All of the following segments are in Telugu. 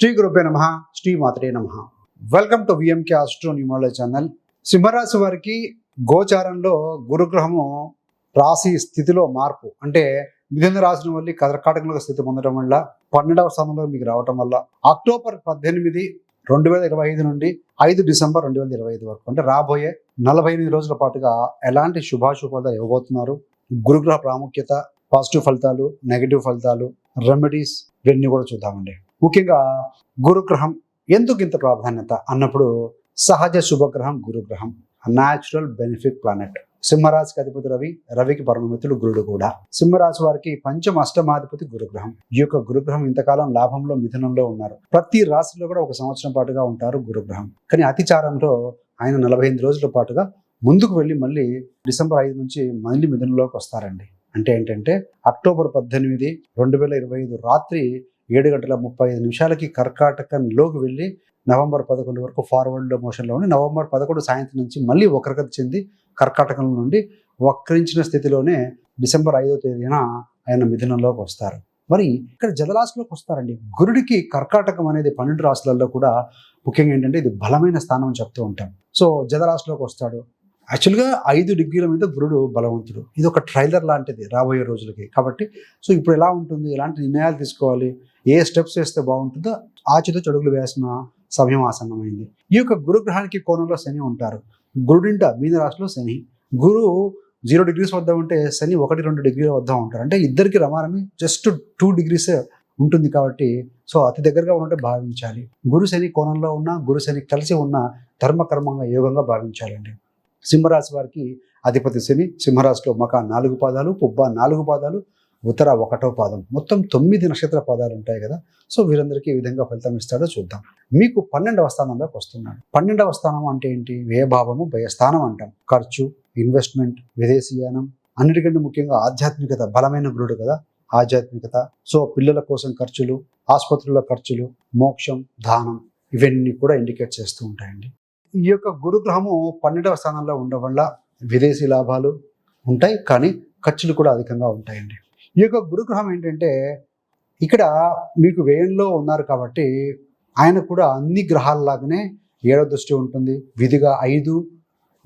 శ్రీ గురుపే నమ శ్రీ మాతరే నమ. Welcome to VMK astro numerology channel సింహరాశి వారికి గోచారంలో గురుగ్రహము రాశి స్థితిలో మార్పు. అంటే మిథున రాశిని వల్ల కర్కాటకంలో స్థితి పొందడం వల్ల పన్నెండవ స్థానంలో మీకు రావటం వల్ల అక్టోబర్ పద్దెనిమిది రెండు వేల ఇరవై ఐదు నుండి ఐదు డిసెంబర్ రెండు వేల ఇరవై ఐదు వరకు. అంటే రాబోయే నలభై ఎనిమిది రోజుల పాటుగా ఎలాంటి శుభాశుభాలు ఇవ్వబోతున్నారు? గురుగ్రహ ప్రాముఖ్యత పాజిటివ్ ఫలితాలు నెగిటివ్ ఫలితాలు రెమెడీస్ ఇవన్నీ కూడా చూద్దామండి. ముఖ్యంగా గురుగ్రహం ఎందుకు ఇంత ప్రాధాన్యత అన్నప్పుడు సహజ శుభగ్రహం గురుగ్రహం న్యాచురల్ బెనిఫిట్ ప్లానెట్ సింహరాశికి అధిపతి రవి రవికి పరమమిత్రుడు గురుడు కూడా. సింహరాశి వారికి పంచమ అష్టమాధిపతి గురుగ్రహం. ఈ యొక్క గురుగ్రహం ఇంతకాలం లాభంలో మిథునంలో ఉన్నారు. ప్రతి రాశిలో కూడా ఒక సంవత్సరం పాటుగా ఉంటారు గురుగ్రహం. కానీ అతిచారంలో ఆయన నలభై ఎనిమిది రోజుల పాటుగా ముందుకు వెళ్ళి మళ్ళీ డిసెంబర్ ఐదు నుంచి మళ్ళీ మిథునంలోకి వస్తారండి. అంటే ఏంటంటే అక్టోబర్ పద్దెనిమిది రెండు వేల ఇరవై ఐదు రాత్రి ఏడు గంటల ముప్పై ఐదు నిమిషాలకి కర్కాటకంలోకి వెళ్ళి నవంబర్ పదకొండు వరకు ఫార్వర్డ్ మోషన్లో ఉండి నవంబర్ పదకొండు సాయంత్రం నుంచి మళ్ళీ వక్రగతి చెంది కర్కాటకం నుండి వక్రించిన స్థితిలోనే డిసెంబర్ ఐదో తేదీన ఆయన మిథునంలోకి వస్తారు. మరి ఇక్కడ జలరాశిలోకి వస్తారండి. గురుడికి కర్కాటకం అనేది పన్నెండు రాశులలో కూడా ముఖ్యంగా ఏంటంటే ఇది బలమైన స్థానం అని చెప్తూ ఉంటాం. సో జలరాశిలోకి వస్తాడు. యాక్చువల్గా ఐదు డిగ్రీల మీద గురుడు బలవంతుడు. ఇది ఒక ట్రైలర్ లాంటిది రాబోయే రోజులకి. కాబట్టి సో ఇప్పుడు ఎలా ఉంటుంది? ఎలాంటి నిర్ణయాలు తీసుకోవాలి? ఏ స్టెప్స్ వేస్తే బాగుంటుందో ఆచితో చెడుగులు వేసిన సమయం ఆసన్నమైంది. ఈ యొక్క గురుగ్రహానికి కోణంలో శని ఉంటారు. గురుడింట మీన రాశిలో శని. గురువు జీరో డిగ్రీస్ వద్ద ఉంటే శని ఒకటి రెండు డిగ్రీల వద్ద ఉంటారు. అంటే ఇద్దరికి రమారమి జస్ట్ టూ డిగ్రీస్ ఉంటుంది కాబట్టి సో అతి దగ్గరగా ఉంటే భావించాలి. గురు శని కోణంలో ఉన్న గురు శని కలిసి ఉన్న ధర్మకర్మంగా యోగంగా భావించాలండి. సింహరాశి వారికి అధిపతి శని సింహరాశిలో మక నాలుగు పాదాలు పుబ్బ నాలుగు పాదాలు ఉత్తర ఒకటో పాదం. మొత్తం తొమ్మిది నక్షత్ర పాదాలు ఉంటాయి కదా. సో వీరందరికీ ఈ విధంగా ఫలితం ఇస్తాడో చూద్దాం. మీకు పన్నెండవ స్థానంలోకి వస్తున్నాడు. పన్నెండవ స్థానం అంటే ఏంటి? వ్యయభావము భయస్థానం అంటాం. ఖర్చు ఇన్వెస్ట్మెంట్ విదేశీయానం అన్నిటికంటే ముఖ్యంగా ఆధ్యాత్మికత బలమైన గురుడు కదా. ఆధ్యాత్మికత. సో పిల్లల కోసం ఖర్చులు ఆసుపత్రుల ఖర్చులు మోక్షం దానం ఇవన్నీ కూడా ఇండికేట్ చేస్తూ ఉంటాయండి. ఈ యొక్క గురుగ్రహము పన్నెండవ స్థానంలో ఉండడం వల్ల విదేశీ లాభాలు ఉంటాయి కానీ ఖర్చులు కూడా అధికంగా ఉంటాయండి. ఈ యొక్క గురుగ్రహం ఏంటంటే ఇక్కడ మీకు వ్యయంలో ఉన్నారు కాబట్టి ఆయన కూడా అన్ని గ్రహాలలాగానే ఏడవ దృష్టి ఉంటుంది విధిగా ఐదు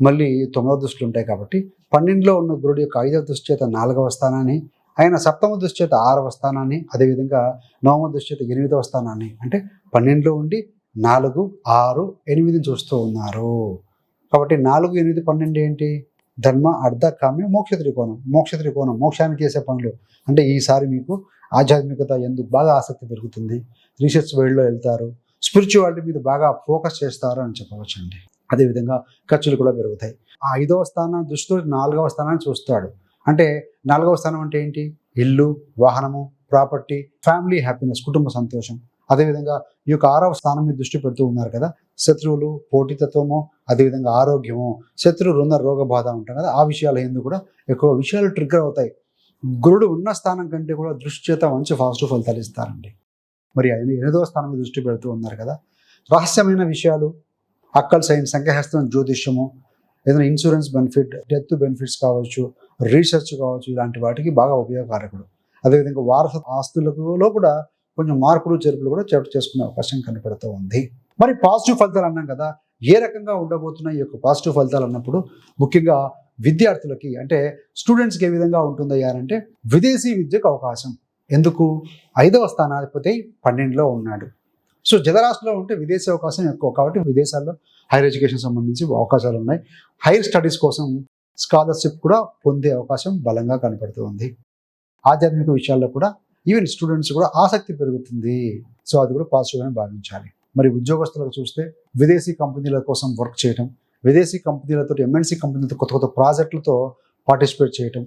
మళ్ళీ తొమ్మిదవ దృష్టిలు ఉంటాయి కాబట్టి పన్నెండులో ఉన్న గురుడు యొక్క ఐదవ దృష్టి చేత నాలుగవ స్థానాన్ని ఆయన సప్తమ దృష్టి చేత ఆరవ స్థానాన్ని అదేవిధంగా నవమ దృష్టి చేత ఎనిమిదవ స్థానాన్ని అంటే పన్నెండులో ఉండి నాలుగు ఆరు ఎనిమిది చూస్తూ ఉన్నారు. కాబట్టి నాలుగు ఎనిమిది పన్నెండు ఏంటి? ధర్మ అర్ధ కామ్య మోక్ష త్రికోణం. మోక్ష త్రికోణం మోక్షానికి చేసే పనులు. అంటే ఈసారి మీకు ఆధ్యాత్మికత ఎందుకు బాగా ఆసక్తి పెరుగుతుంది? రీసెర్చ్ వేడిలో వెళ్తారు. స్పిరిచువాలిటీ మీద బాగా ఫోకస్ చేస్తారు అని చెప్పవచ్చు అండి అదేవిధంగా ఖర్చులు కూడా పెరుగుతాయి. ఆ ఐదవ స్థానం దృష్టితో నాలుగవ స్థానాన్ని చూస్తాడు. అంటే నాలుగవ స్థానం అంటే ఏంటి? ఇల్లు వాహనము ప్రాపర్టీ ఫ్యామిలీ హ్యాపీనెస్ కుటుంబ సంతోషం. అదేవిధంగా ఈ యొక్క ఆరవ స్థానం మీద దృష్టి పెడుతూ ఉన్నారు కదా శత్రువులు పోటీతత్వము అదేవిధంగా ఆరోగ్యము శత్రు రుణ రోగ బాధ ఉంటాం కదా ఆ విషయాలు ఎందుకు కూడా ఎక్కువ విషయాలు ట్రిగ్గర్ అవుతాయి. గురుడు ఉన్న స్థానం కంటే కూడా దృష్టి చేత మంచి పాజిటివ్ ఫలితాలు ఇస్తారండి. మరి ఆయన ఎనిమిదవ స్థానం మీద దృష్టి పెడుతూ ఉన్నారు కదా రహస్యమైన విషయాలు అక్కల్ సైన్స్ సంఖ్యాశాస్త్రం జ్యోతిష్యము ఏదైనా ఇన్సూరెన్స్ బెనిఫిట్ డెత్ బెనిఫిట్స్ కావచ్చు రీసెర్చ్ కావచ్చు ఇలాంటి వాటికి బాగా ఉపయోగకారకుడు. అదేవిధంగా వారసత్వ ఆస్తులలో కూడా కొంచెం మార్పులు చేర్పులు కూడా చోటు చేసుకునే అవకాశం కనపడుతూ ఉంది. మరి పాజిటివ్ ఫలితాలు అన్నాం కదా ఏ రకంగా ఉండబోతున్నాయి ఈ యొక్క పాజిటివ్ ఫలితాలు అన్నప్పుడు? ముఖ్యంగా విద్యార్థులకి అంటే స్టూడెంట్స్కి ఏ విధంగా ఉంటుందయ్యా అంటే విదేశీ విద్యకు అవకాశం. ఎందుకు? ఐదవ స్థానాధిపతి పన్నెండులో ఉన్నాడు. సో జలరాశిలో ఉంటే విదేశీ అవకాశం ఎక్కువ. కాబట్టి విదేశాల్లో హైయర్ ఎడ్యుకేషన్ సంబంధించి అవకాశాలు ఉన్నాయి. హైయర్ స్టడీస్ కోసం స్కాలర్షిప్ కూడా పొందే అవకాశం బలంగా కనపడుతూ ఉంది. ఆధ్యాత్మిక విషయాల్లో కూడా ఈవెన్ స్టూడెంట్స్ కూడా ఆసక్తి పెరుగుతుంది. సో అది కూడా పాజిటివ్గానే భావించాలి. మరి ఉద్యోగస్తులకు చూస్తే విదేశీ కంపెనీల కోసం వర్క్ చేయటం విదేశీ కంపెనీలతో ఎంఎన్సీ కంపెనీలతో కొత్త కొత్త ప్రాజెక్టులతో పార్టిసిపేట్ చేయటం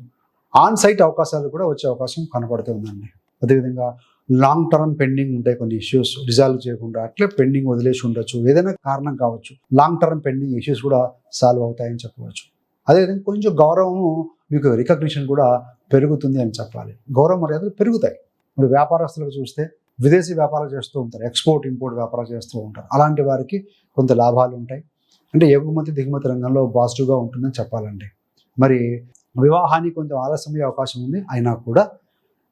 ఆన్ సైట్ అవకాశాలు కూడా వచ్చే అవకాశం కనపడుతుందండి అదేవిధంగా లాంగ్ టర్మ్ పెండింగ్ ఉంటాయి కొన్ని ఇష్యూస్ రిజాల్వ్ చేయకుండా అట్లే పెండింగ్ వదిలేసి ఉండొచ్చు. ఏదైనా కారణం కావచ్చు లాంగ్ టర్మ్ పెండింగ్ ఇష్యూస్ కూడా సాల్వ్ అవుతాయని చెప్పవచ్చు. అదేవిధంగా కొంచెం గౌరవము మీకు రికగ్నిషన్ కూడా పెరుగుతుంది అని చెప్పాలి. గౌరవ మర్యాదలు పెరుగుతాయి. మరి వ్యాపారస్తులకు చూస్తే విదేశీ వ్యాపారాలు చేస్తూ ఉంటారు ఎక్స్పోర్ట్ ఇంపోర్ట్ వ్యాపారాలు చేస్తూ ఉంటారు. అలాంటి వారికి కొంత లాభాలు ఉంటాయి. అంటే ఎగుమతి దిగుమతి రంగంలో పాజిటివ్గా ఉంటుందని చెప్పాలండి. మరి వివాహానికి కొంచెం ఆలస్యమయ్యే అవకాశం ఉంది అయినా కూడా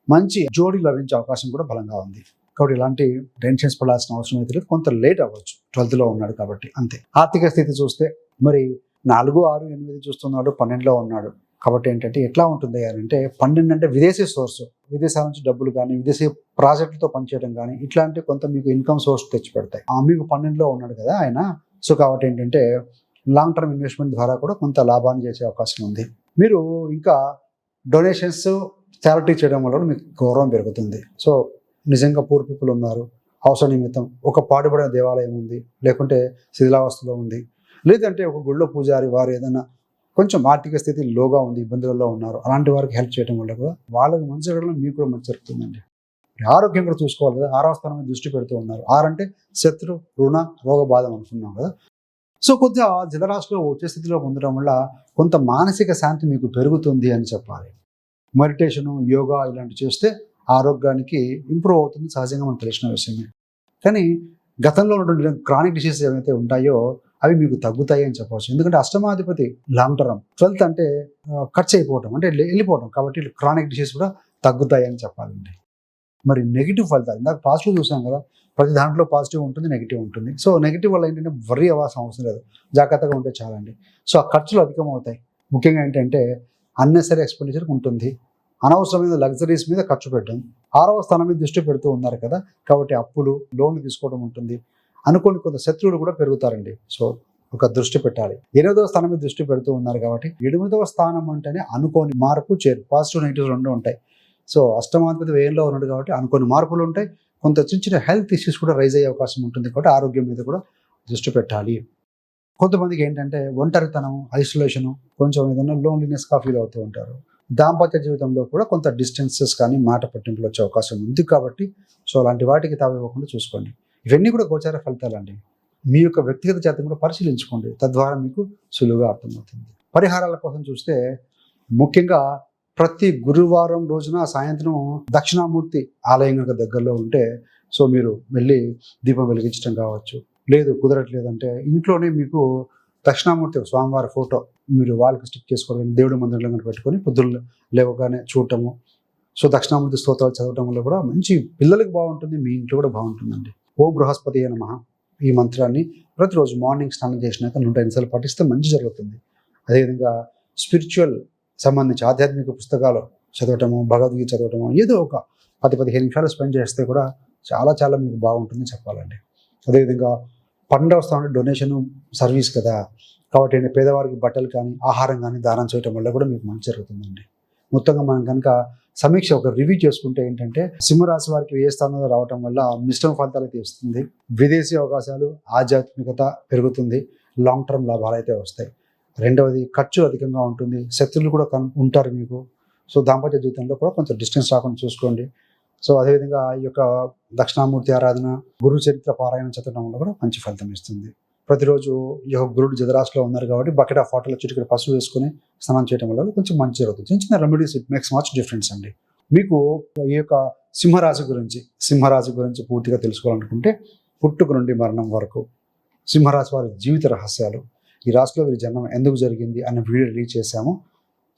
మంచి జోడి లభించే అవకాశం కూడా బలంగా ఉంది. కాబట్టి ఇలాంటి టెన్షన్స్ పడాల్సిన అవసరం అయితే లేదు. కొంత లేట్ అవ్వచ్చు. ట్వెల్త్లో ఉన్నాడు కాబట్టి అంతే. ఆర్థిక స్థితి చూస్తే మరి నాలుగు ఆరు ఎనిమిది చూస్తున్నాడు పన్నెండులో ఉన్నాడు. కాబట్టి ఏంటంటే ఎట్లా ఉంటుంది అంటే పన్నెండు అంటే విదేశీ సోర్స్ విదేశాల నుంచి డబ్బులు కానీ విదేశీ ప్రాజెక్టులతో పనిచేయడం కానీ ఇట్లాంటి కొంత మీకు ఇన్కమ్ సోర్స్ తెచ్చి పెడతాయి ఆ మీకు పన్నెండులో ఉన్నాడు కదా ఆయన. సో కాబట్టి ఏంటంటే లాంగ్ టర్మ్ ఇన్వెస్ట్మెంట్ ద్వారా కూడా కొంత లాభాన్ని చేసే అవకాశం ఉంది. మీరు ఇంకా డొనేషన్స్ చారిటీ చేయడం వల్ల మీకు గౌరవం పెరుగుతుంది. సో నిజంగా పూర్ పీపుల్ ఉన్నారు. అవసర నిమిత్తం ఒక పాడుపడిన దేవాలయం ఉంది. లేకుంటే శిథిలావస్థలో ఉంది. లేదంటే ఒక గుళ్ళో పూజారి వారు ఏదైనా కొంచెం ఆర్థిక స్థితి లోగా ఉంది ఇబ్బందులలో ఉన్నారు. అలాంటి వారికి హెల్ప్ చేయడం వల్ల కూడా వాళ్ళకి మంచి జరగడం మీకు కూడా మంచి జరుగుతుందండి ఆరోగ్యం కూడా చూసుకోవాలి కదా ఆరో స్థానం మీద దృష్టి పెడుతూ ఉన్నారు. ఆరంటే శత్రు రుణ రోగ బాధ అనుకున్నాం కదా. సో కొద్దిగా జలరాశిలో వచ్చే స్థితిలో ఉండడం వల్ల కొంత మానసిక శాంతి మీకు పెరుగుతుంది అని చెప్పాలి. మెడిటేషను యోగా ఇలాంటివి చేస్తే ఆరోగ్యానికి ఇంప్రూవ్ అవుతుంది సహజంగా మనకు తెలిసిన విషయమే. కానీ గతంలో ఉన్నటువంటి క్రానిక్ డిసీజెస్ ఏవైతే ఉంటాయో అవి మీకు తగ్గుతాయి అని చెప్పవచ్చు. ఎందుకంటే అష్టమాధిపతి లాంగ్ టర్మ్ ట్వెల్త్ అంటే ఖర్చు అయిపోవటం అంటే వెళ్ళిపోవటం. కాబట్టి క్రానిక్ డిసీజ్ కూడా తగ్గుతాయి అని చెప్పాలండి. మరి నెగిటివ్ ఫలితాలు. ఇందాక పాజిటివ్ చూసాం కదా. ప్రతి దాంట్లో పాజిటివ్ ఉంటుంది నెగిటివ్ ఉంటుంది. సో నెగిటివ్ వల్ల ఏంటంటే వరి అవ్వాల్సిన అవసరం లేదు. జాగ్రత్తగా ఉంటే చాలండి. సో ఆ ఖర్చులు అధికం అవుతాయి ముఖ్యంగా ఏంటంటే అన్నెసరీ ఎక్స్పెండిచర్ ఉంటుంది. అనవసరమైన లగ్జరీస్ మీద ఖర్చు పెట్టడం. ఆరవ స్థానం మీద దృష్టి పెడుతూ ఉన్నారు కదా. కాబట్టి అప్పులు లోన్లు తీసుకోవడం ఉంటుంది. అనుకోని కొంత శత్రువులు కూడా పెరుగుతారండి. సో ఒక దృష్టి పెట్టాలి. ఎనిమిదవ స్థానం మీద దృష్టి పెడుతూ ఉన్నారు కాబట్టి ఎనిమిదవ స్థానం అంటేనే అనుకోని మార్పు చేరు. పాజిటివ్ నెగిటివ్ రెండు ఉంటాయి. సో అష్టమాధిపతి వేయంలో ఉన్నాడు కాబట్టి అనుకోని మార్పులు ఉంటాయి. కొంత చిన్న చిన్న హెల్త్ ఇష్యూస్ కూడా రైజ్ అయ్యే అవకాశం ఉంటుంది కాబట్టి ఆరోగ్యం మీద కూడా దృష్టి పెట్టాలి. కొంతమందికి ఏంటంటే ఒంటరితనం ఐసోలేషను కొంచెం ఏదైనా లోన్లీనెస్గా ఫీల్ అవుతూ ఉంటారు. దాంపత్య జీవితంలో కూడా కొంత డిస్టెన్సెస్ కానీ మాట పట్టింపులు వచ్చే అవకాశం ఉంది కాబట్టి సో అలాంటి వాటికి తావివ్వకుండా చూసుకోండి. ఇవన్నీ కూడా గోచార ఫలితాలండి. మీ యొక్క వ్యక్తిగత జాతం కూడా పరిశీలించుకోండి. తద్వారా మీకు సులువుగా అర్థమవుతుంది. పరిహారాల కోసం చూస్తే ముఖ్యంగా ప్రతి గురువారం రోజున సాయంత్రం దక్షిణామూర్తి ఆలయం కనుక దగ్గరలో ఉంటే సో మీరు వెళ్ళి దీపం వెలిగించడం కావచ్చు. లేదు కుదరట్లేదంటే ఇంట్లోనే మీకు దక్షిణామూర్తి స్వామివారి ఫోటో మీరు వాళ్ళకి స్టిక్ చేసుకోవడం దేవుడి మందిరంలో కనుక పెట్టుకొని పొద్దున్న లేవగానే చూడటము. సో దక్షిణామూర్తి స్తోత్రాలు చదవటం వల్ల కూడా మంచి పిల్లలకు బాగుంటుంది మీ ఇంట్లో కూడా బాగుంటుందండి. ఓం బృహస్పతి నమ. ఈ మంత్రాన్ని ప్రతిరోజు మార్నింగ్ స్నానం చేసినాక నూట ఎనిమిది పఠిస్తే మంచి జరుగుతుంది. అదేవిధంగా స్పిరిచువల్ సంబంధించి ఆధ్యాత్మిక పుస్తకాలు చదవటము భగవద్గీత చదవటము ఏదో ఒక పది పదిహేను నిమిషాలు స్పెండ్ చేస్తే కూడా చాలా చాలా మీకు బాగుంటుంది చెప్పాలండి. అదేవిధంగా పన్నెండవ స్థానం డొనేషన్ సర్వీస్ కదా. కాబట్టి పేదవారికి బట్టలు కానీ ఆహారం కానీ దానం చేయటం వల్ల కూడా మీకు మంచి జరుగుతుందండి. మొత్తంగా మనం కనుక సమీక్ష ఒక రివ్యూ చేసుకుంటే ఏంటంటే సింహరాశి వారికి ఏ స్థానంలో రావటం వల్ల మిశ్రమ ఫలితాలు అయితే ఇస్తుంది విదేశీ అవకాశాలు ఆధ్యాత్మికత పెరుగుతుంది. లాంగ్ టర్మ్ లాభాలు అయితే వస్తాయి. రెండవది ఖర్చు అధికంగా ఉంటుంది. శత్రువులు కూడా కన్ ఉంటారు మీకు. సో దాంపత్య జీవితంలో కూడా కొంచెం డిస్టెన్స్ రాకుండా చూసుకోండి. సో అదేవిధంగా ఈ యొక్క దక్షిణామూర్తి ఆరాధన గురు చరిత్ర పారాయణ చదవడం వల్ల కూడా మంచి ఫలితం ఇస్తుంది. ప్రతిరోజు ఈ యొక్క గురుడు జదరాశిలో ఉన్నారు కాబట్టి బకెట్ ఆఫ్ వాటర్లో చిటికెడు పసుపు వేసుకుని స్నానం చేయడం వల్ల కొంచెం మంచి జరుగుతుంది. చిన్న చిన్న remedies it makes much difference అండి. మీకు ఈ యొక్క సింహరాశి గురించి సింహరాశి గురించి పూర్తిగా తెలుసుకోవాలనుకుంటే పుట్టుక నుండి మరణం వరకు సింహరాశి వారి జీవిత రహస్యాలు ఈ రాశిలో వీరి జన్మం ఎందుకు జరిగింది అనే వీడియో రిలీజ్ చేశాము.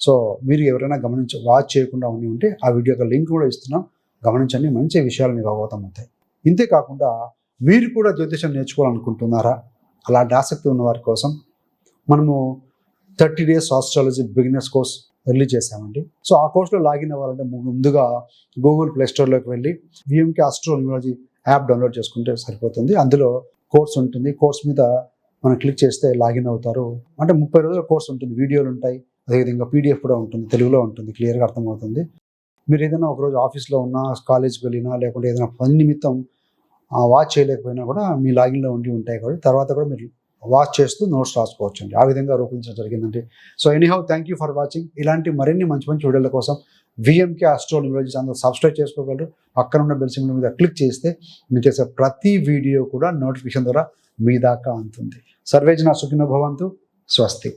సో మీరు ఎవరైనా గమనించ వాచ్ చేయకుండా ఉండి ఉంటే ఆ వీడియో యొక్క లింక్ కూడా ఇస్తున్నాం. గమనించండి మంచి విషయాలు మీకు అవగతం అవుతాయి ఇంతే కాకుండా మీరు కూడా జ్యోతిషం నేర్చుకోవాలనుకుంటున్నారా? అలాంటి ఆసక్తి ఉన్న వారి కోసం మనము thirty days astrology beginners course release చేశామండి. సో ఆ కోర్సులో లాగిన్ అవ్వాలంటే ముందుగా గూగుల్ ప్లే స్టోర్లోకి వెళ్ళి విఎంకే ఆస్ట్రాలజీ యాప్ డౌన్లోడ్ చేసుకుంటే సరిపోతుంది. అందులో కోర్స్ ఉంటుంది. కోర్స్ మీద మనం క్లిక్ చేస్తే లాగిన్ అవుతారు. అంటే ముప్పై రోజుల కోర్స్ ఉంటుంది. వీడియోలు ఉంటాయి. అదేవిధంగా పీడిఎఫ్ కూడా ఉంటుంది. తెలుగులో ఉంటుంది. క్లియర్గా అర్థమవుతుంది. మీరు ఏదైనా ఒకరోజు ఆఫీస్లో ఉన్నా కాలేజ్కి వెళ్ళినా లేకుంటే ఏదైనా పని నిమిత్తం వాచ్ చేయలేకపోయినా కూడా మీ లాగిన్లో ఉండి ఉంటాయి కాబట్టి తర్వాత కూడా మీరు వాచ్ చేస్తూ నోట్స్ రాసుకోవచ్చు అండి ఆ విధంగా రూపొందించడం జరిగిందండి. So anyhow thank you for watching. ఇలాంటి మరిన్ని మంచి మంచి వీడియోల కోసం విఎంకే ఆస్ట్రోలజీ అందరూ సబ్స్క్రైబ్ చేసుకోగలరు. పక్కన ఉన్న బెల్ సింబల్ మీద క్లిక్ చేస్తే మీరు చేసే ప్రతి వీడియో కూడా నోటిఫికేషన్ ద్వారా మీ దాకా అందుతుంది నా సుఖిన భవంతు. స్వస్తి.